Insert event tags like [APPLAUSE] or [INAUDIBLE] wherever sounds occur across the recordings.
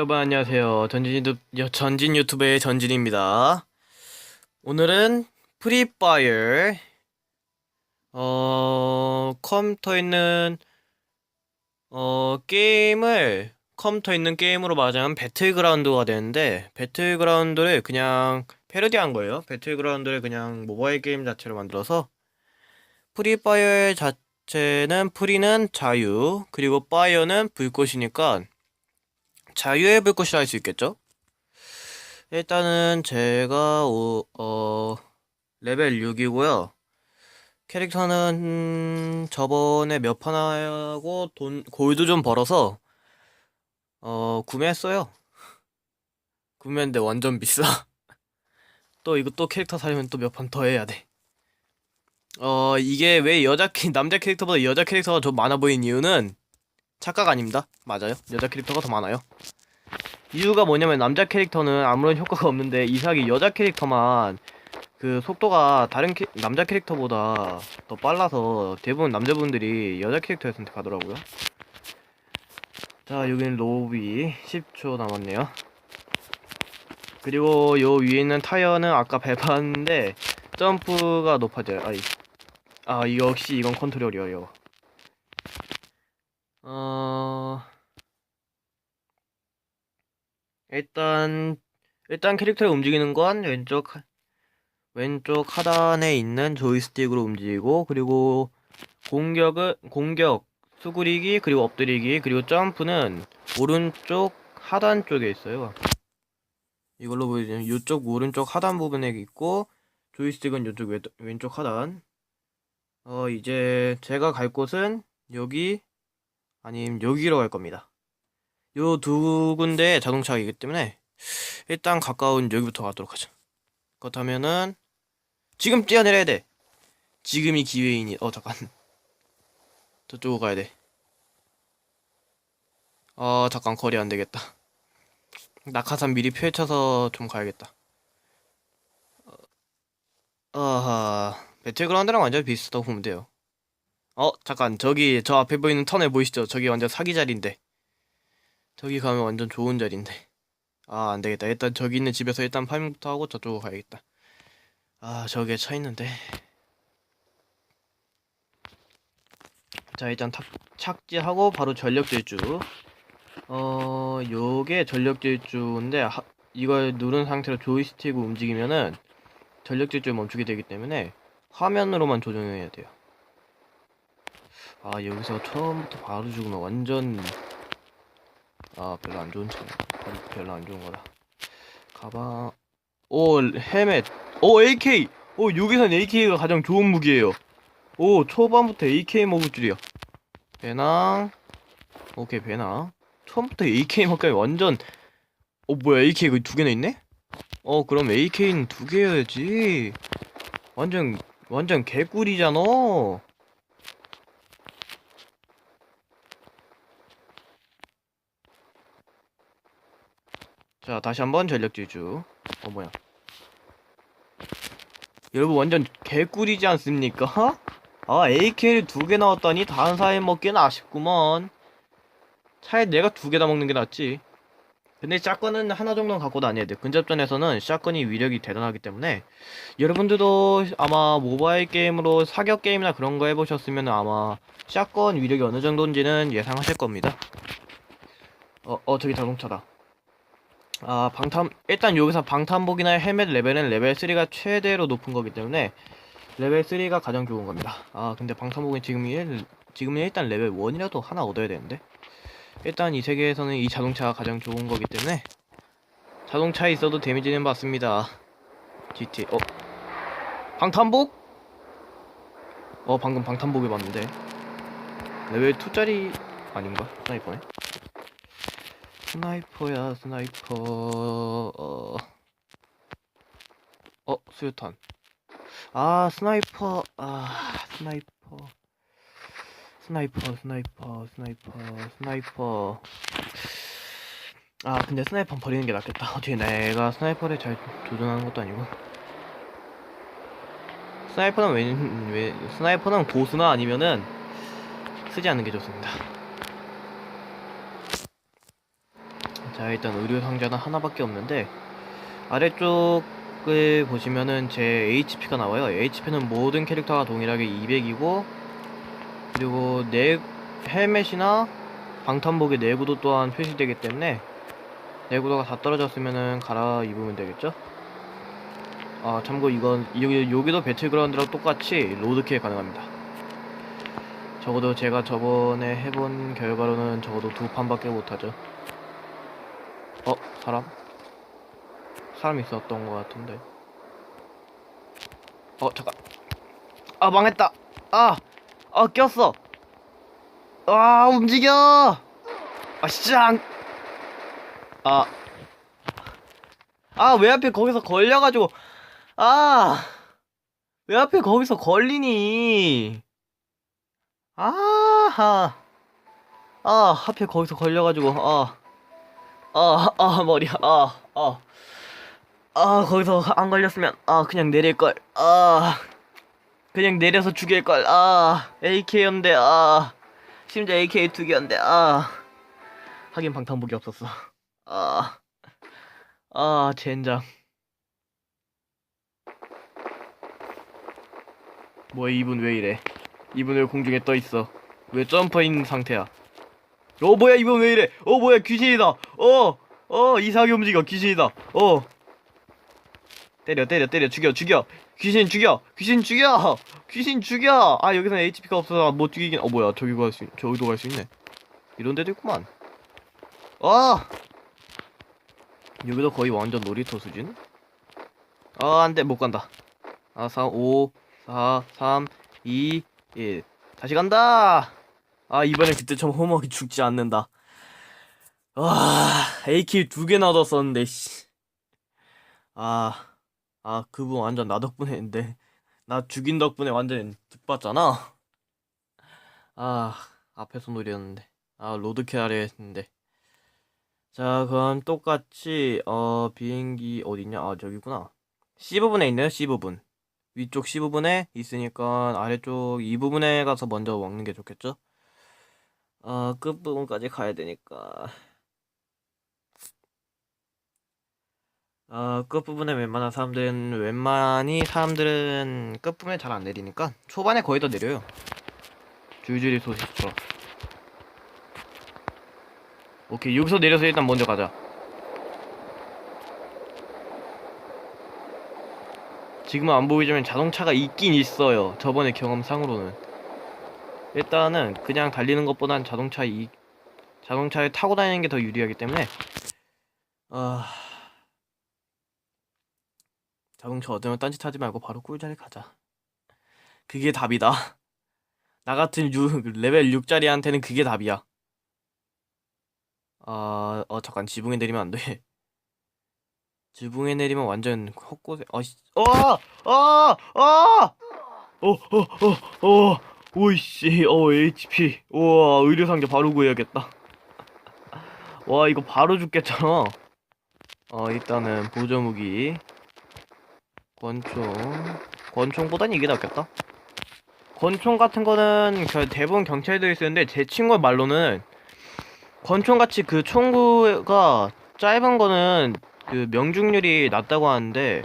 여러분 안녕하세요. 전진 유튜브, 전진 유튜브의 전진입니다. 오늘은 프리파이어 어 컴퓨터에 있는 어 게임을 컴퓨터에 있는 게임으로 말하자면 배틀그라운드가 되는데 배틀그라운드를 그냥 패러디한 거예요. 배틀그라운드를 그냥 모바일 게임 자체로 만들어서 프리파이어의 자체는 프리는 자유 그리고 파이어는 불꽃이니까 자유의 불꽃이라 할 수 있겠죠? 일단은 제가 오, 어, 레벨 6이고요. 캐릭터는 음, 저번에 몇 판 하고 돈 골드 좀 벌어서 어, 구매했어요. 구매했는데 완전 비싸. [LAUGHS] 또 이거 또 캐릭터 사려면 또 몇 판 더 해야 돼. 어, 이게 왜 여자 캐 남자 캐릭터보다 여자 캐릭터가 좀 많아 보이는 이유는 착각 아닙니다. 맞아요. 여자 캐릭터가 더 많아요. 이유가 뭐냐면 남자 캐릭터는 아무런 효과가 없는데 이상하게 여자 캐릭터만 그 속도가 다른 캐, 남자 캐릭터보다 더 빨라서 대부분 남자분들이 여자 캐릭터를 선택하더라고요. 자, 여기는 로비 10초 남았네요. 그리고 요 위에 있는 타이어는 아까 밟았는데 점프가 높아져요. 아이. 아, 역시 이건 컨트롤이 어려워. 어... 일단 일단 캐릭터를 움직이는 건 왼쪽 하- 왼쪽 하단에 있는 조이스틱으로 움직이고 그리고 공격은 공격 수그리기 그리고 엎드리기 그리고 점프는 오른쪽 하단 쪽에 있어요. 이걸로 보여주면 이쪽 오른쪽 하단 부분에 있고 조이스틱은 이쪽 왼, 왼쪽 하단. 어 이제 제가 갈 곳은 여기 아니면 여기로 갈 겁니다. 요 두 군데 자동차이기 때문에 일단 가까운 여기부터 가도록 하죠. 그렇다면은 지금 뛰어내려야 돼. 지금이 기회이니 어 잠깐 [LAUGHS] 저쪽으로 가야 돼. 어 잠깐 거리 안 되겠다. 낙하산 미리 펼쳐서 좀 가야겠다. 어, 아하 배틀그라운드랑 완전 비슷하다고 보면 돼요. 어 잠깐 저기 저 앞에 보이는 터널 보이시죠? 저기 완전 사기 자리인데. 저기 가면 완전 좋은 자리인데. 아, 안 되겠다. 일단 저기 있는 집에서 일단 파밍부터 하고 저쪽으로 가야겠다. 아, 저기에 차 있는데. 자, 일단 탁, 착지하고 바로 전력 질주. 어, 요게 전력 질주인데 하, 이걸 누른 상태로 조이스틱을 움직이면은 전력 질주 멈추게 되기 때문에 화면으로만 조정해야 돼요. 아, 여기서 처음부터 바로 죽으면 완전 아 별로 안 좋은 차네. 별로 안 좋은 거다. 가방 오 헬멧. 오 AK. 오 여기선 AK가 가장 좋은 무기예요. 오 초반부터 AK 먹을 줄이야. 배낭. 오케이 배낭. 처음부터 AK 먹기가 완전 어 뭐야 AK가 두 개나 있네? 어 그럼 AK는 두 개여야지. 완전 완전 개꿀이잖아 자, 다시 한번 전력 질주. 어, 뭐야. 여러분, 완전 개꿀이지 않습니까? [LAUGHS] 아, AK를 두 개 나왔다니 다른 사람이 먹기엔 아쉽구먼. 차라리 내가 두 개 다 먹는 게 낫지. 근데 샷건은 하나 정도는 갖고 다녀야 돼. 근접전에서는 샷건이 위력이 대단하기 때문에 여러분들도 아마 모바일 게임으로 사격 게임이나 그런 거 해보셨으면 아마 샷건 위력이 어느 정도인지는 예상하실 겁니다. 어, 어, 저기 자동차다. 아 방탄 일단 여기서 방탄복이나 헬멧 레벨은 레벨 3가 최대로 높은 거기 때문에 레벨 3가 가장 좋은 겁니다 아 근데 방탄복은 지금 일, 지금은 일단 레벨 1이라도 하나 얻어야 되는데 일단 이 세계에서는 이 자동차가 가장 좋은 거기 때문에 자동차에 있어도 데미지는 받습니다 GT 어 방탄복? 어 방금 방탄복을 봤는데 레벨 2짜리 아닌가? 스나이퍼네 스나이퍼야 스나이퍼. 어... 어 수류탄. 아 스나이퍼. 아 스나이퍼. 스나이퍼 스나이퍼 스나이퍼 스나이퍼. 아 근데 스나이퍼 버리는 게 낫겠다. 어떻게 내가 스나이퍼를 잘 조준하는 것도 아니고. 스나이퍼는 왜, 왜 스나이퍼는 고수나 아니면은 쓰지 않는 게 좋습니다 자 일단 의료 상자는 하나밖에 없는데 아래쪽에 보시면은 제 HP가 나와요. HP는 모든 캐릭터가 동일하게 200이고 그리고 내 헬멧이나 방탄복의 내구도 또한 표시되기 때문에 내구도가 다 떨어졌으면은 갈아 입으면 되겠죠? 아 참고 이건 여기 여기도 배틀그라운드랑 똑같이 로드킬 가능합니다. 적어도 제가 저번에 해본 결과로는 적어도 두 판밖에 못하죠. 어 사람? 사람 있었던 것 같은데. 어 잠깐. 아 망했다. 아, 아 꼈어. 아 움직여. 아 쌍. 아. 아, 왜 하필 거기서 걸려가지고. 아. 왜 하필 거기서 걸리니. 아하. 아, 하필 거기서 걸려가지고. 아. 아, 아, 머리야. 아, 아. 아, 거기서 안 걸렸으면. 아, 그냥 내릴걸. 아. 그냥 내려서 죽일걸. 아. AK였는데. 아. 심지어 AK 두 개였는데. 아. 하긴 방탄복이 없었어. 아, 아, 젠장. 뭐야, 이분 왜 이래? 이분 왜 공중에 떠 있어? 왜 점퍼인 상태야? 어, 뭐야, 이분 왜 이래? 어, 뭐야, 귀신이다. 어, 어, 이상하게 움직여, 귀신이다. 어. 때려, 때려, 때려, 죽여, 죽여. 귀신 죽여, 귀신 죽여, 귀신 죽여. 아, 여기서는 HP가 없어서 못 죽이긴. 어, 뭐야, 저기도 갈 수, 있- 저기도 갈 수 있네. 이런 데도 있구만. 아! 여기도 거의 완전 놀이터 수준? 아, 안 돼, 못 간다. 아, 4, 5, 4, 3, 2, 1. 다시 간다! 아, 이번엔 그때처럼 호먹이 죽지 않는다. 와, AK 두 개나 얻었었는데, 씨. 아, 아, 그분 완전 나 덕분에 했는데. 나 죽인 덕분에 완전 득봤잖아. 아, 앞에서 노렸는데. 아, 로드킬 하려 했는데. 자, 그럼 똑같이 어 비행기 어디냐? 아, 저기구나. C 부분에 있네요. C 부분. 위쪽 C 부분에 있으니까 아래쪽 이 부분에 가서 먼저 먹는 게 좋겠죠? 아, 끝 부분까지 가야 되니까. 아, 끝 부분에 웬만한 사람들은 웬만히 사람들은 끝 부분에 잘 안 내리니까 초반에 거의 다 내려요. 줄줄이 소시처럼. 오케이 여기서 내려서 일단 먼저 가자 지금은 안 보이지만 자동차가 있긴 있어요 저번에 경험상으로는 일단은 그냥 달리는 것보단 자동차 이 자동차에 타고 다니는 게 더 유리하기 때문에 아 자동차 얻으면 딴짓하지 말고 바로 꿀자리 가자 그게 답이다 [LAUGHS] 나 같은 6, 레벨 6짜리한테는 그게 답이야 아, 어, 잠깐, 지붕에 내리면 안 돼. [LAUGHS] 지붕에 내리면 완전 헛곳에, 아, 씨, 어! 아! 아! 어, 어, 어, 어, 오이씨, 어, HP. 우와, 의료상자 바로 구해야겠다. [LAUGHS] 와, 이거 바로 죽겠잖아. 어, 일단은, 보조무기. 권총. 권총보단 이게 낫겠다. 권총 같은 거는 그 대부분 경찰들이 쓰는데, 제 친구의 말로는 권총같이 그 총구가 짧은 거는 그 명중률이 낮다고 하는데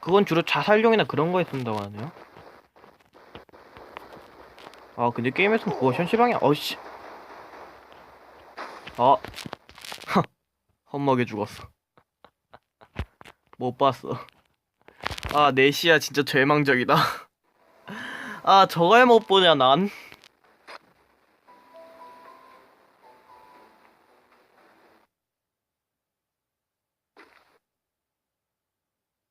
그건 주로 자살용이나 그런 거에 쓴다고 하네요. 아 근데 게임에서는 그거 현실방이야. 어씨. 아. [LAUGHS] 헛먹에 죽었어. [LAUGHS] 못 봤어. 아 네시야 진짜 절망적이다. [LAUGHS] 아 저걸 못 보냐 난.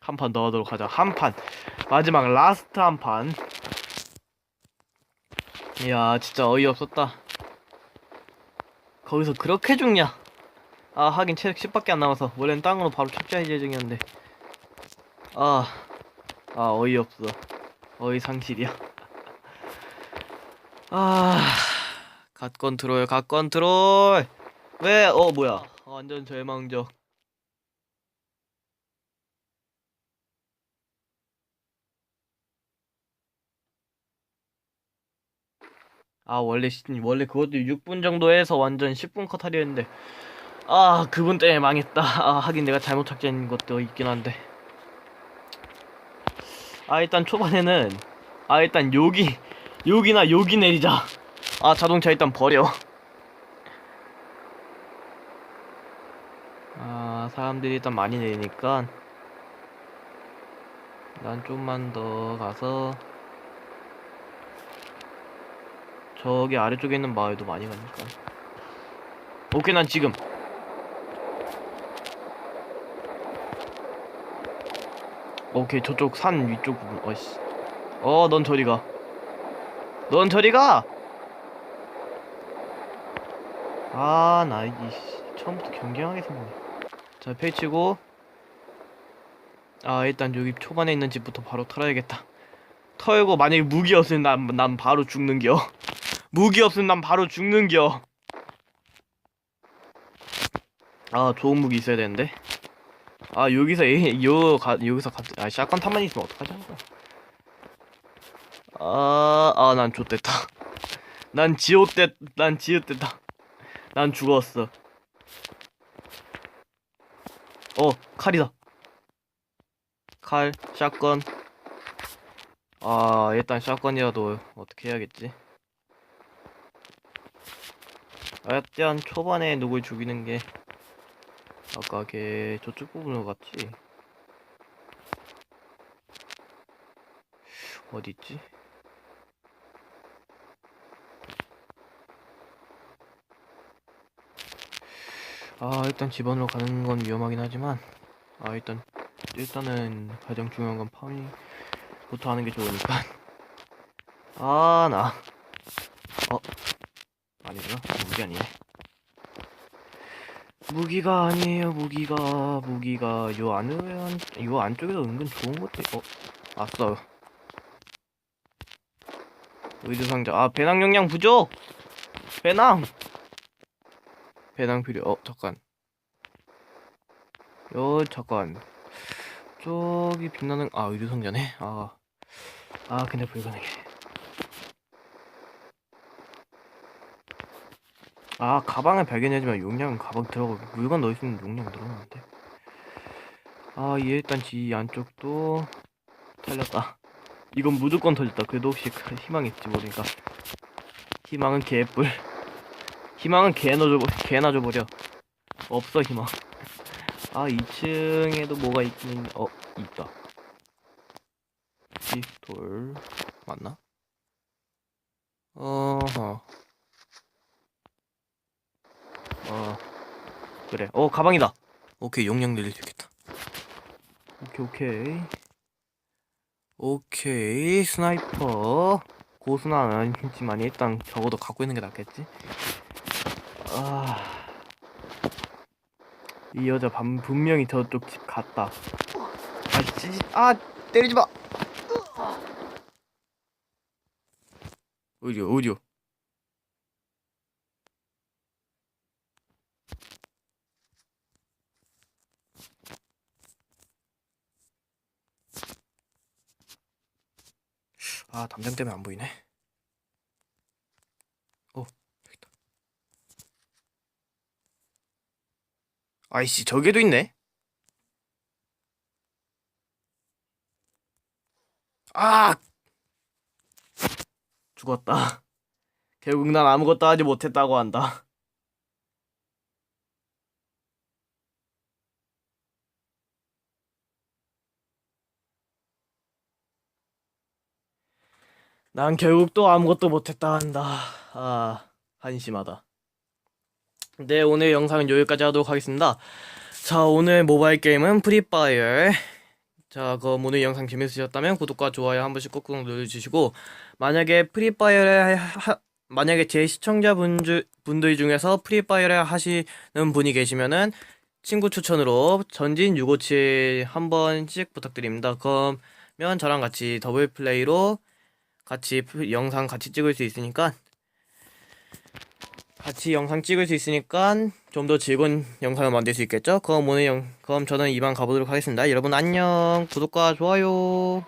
한 판 더 하도록 하자. 한 판. 마지막 라스트 한 판. 이야, 진짜 어이없었다. 거기서 그렇게 죽냐? 아, 하긴 체력 10밖에 안 남아서. 원래는 땅으로 바로 척자할 예정이었는데. 아, 아, 어이없어. 어이 상실이야. [LAUGHS] 아, 갓 컨트롤, 갓 컨트롤! 왜, 어, 뭐야. 아, 완전 절망적. 아 원래 시- 원래 그것도 6분 정도 해서 완전 10분 컷 하려 했는데. 아 그분 때문에 망했다. 아 하긴 내가 잘못 착지한 것도 있긴 한데. 아 일단 초반에는 아 일단 여기 여기나 여기 내리자. 아 자동차 일단 버려. 아 사람들이 일단 많이 내리니까 난 좀만 더 가서 저기 아래쪽에 있는 마을도 많이 가니까. 오케이 난 지금. 오케이 저쪽 산 위쪽 부분. 어씨. 어 넌 저리 가넌 저리 가! 아나 이게 씨, 처음부터 경쟁하게 생겼네 자 펼치고. 아 일단 여기 초반에 있는 집부터 바로 털어야겠다. 털고 만약에 무기 없으면 난, 난 바로 죽는겨 무기 없으면 난 바로 죽는겨. 아 좋은 무기 있어야 되는데. 아 여기서 에, 요 가, 여기서 갑자기 아 샷건 탄만 있으면 어떡하지 아아 난 좆됐다. [LAUGHS] 난 지옷됐 난 지읒됐다. 난 죽었어. 어 칼이다. 칼 샷건. 아 일단 샷건이라도 어떻게 해야겠지 아, 일단 초반에 누굴 죽이는 게 아까 걔 저쪽 부분으로 갔지? 어디 있지? 아 일단 집안으로 가는 건 위험하긴 하지만 아 일단 일단은 가장 중요한 건 파밍부터 하는 게 좋으니까 [LAUGHS] 아나 어 아니구나 무기 아니네 무기가 아니에요. 무기가 무기가. 요 안에 한, 요 안쪽에도 은근 좋은 것도 어? 아싸. 의류 상자. 아 배낭 용량 부족! 배낭! 배낭 필요 어 잠깐. 요 잠깐. 저기 빛나는 아 의류 상자네. 아아. 아, 근데 불가능해 아 가방을 발견하지만 용량은 가방 들어가고 물건 넣을 수 있는 용량 늘어나는데. 아 얘 일단 지 안쪽도 털렸다. 이건 무조건 털렸다. 그래도 혹시 그 희망 있지 모르니까. 희망은 개뿔. 희망은 개나 줘버 개나 줘버려. 없어 희망. 아 2층에도 뭐가 있긴 어 있다. 피스톨 맞나? 어허 어 그래. 어 가방이다. 오케이 용량 늘릴 수 있겠다. 오케이 오케이. 오케이 스나이퍼. 고수는 아니지만 일단 적어도 갖고 있는 게 낫겠지? 아... 이 여자 반 분명히 저쪽 집 갔다. 아, 씨, 아 때리지 마. 어디요 어디요 아 담장 때문에 안 보이네. 어 여기 있다. 아이씨 저기도 있네? 아! 죽었다. [LAUGHS] 결국 난 아무것도 하지 못했다고 한다 난 결국 또 아무것도 못했다 한다. 아, 한심하다. 네, 오늘 영상은 여기까지 하도록 하겠습니다. 자, 오늘 모바일 게임은 프리파이어. 자, 그럼 오늘 영상 재밌으셨다면 구독과 좋아요 한 번씩 꾹꾹 눌러주시고, 만약에 프리파이어를 하, 만약에 제 시청자분 주, 분들 중에서 프리파이어를 하시는 분이 계시면은 친구 추천으로 전진 657 한 번씩 부탁드립니다. 그러면 저랑 같이 더블 플레이로 같이 프- 영상 같이 찍을 수 있으니까 같이 영상 찍을 수 있으니까 좀 더 즐거운 영상을 만들 수 있겠죠? 그럼 오늘 영 그럼 저는 이만 가보도록 하겠습니다. 여러분 안녕 구독과 좋아요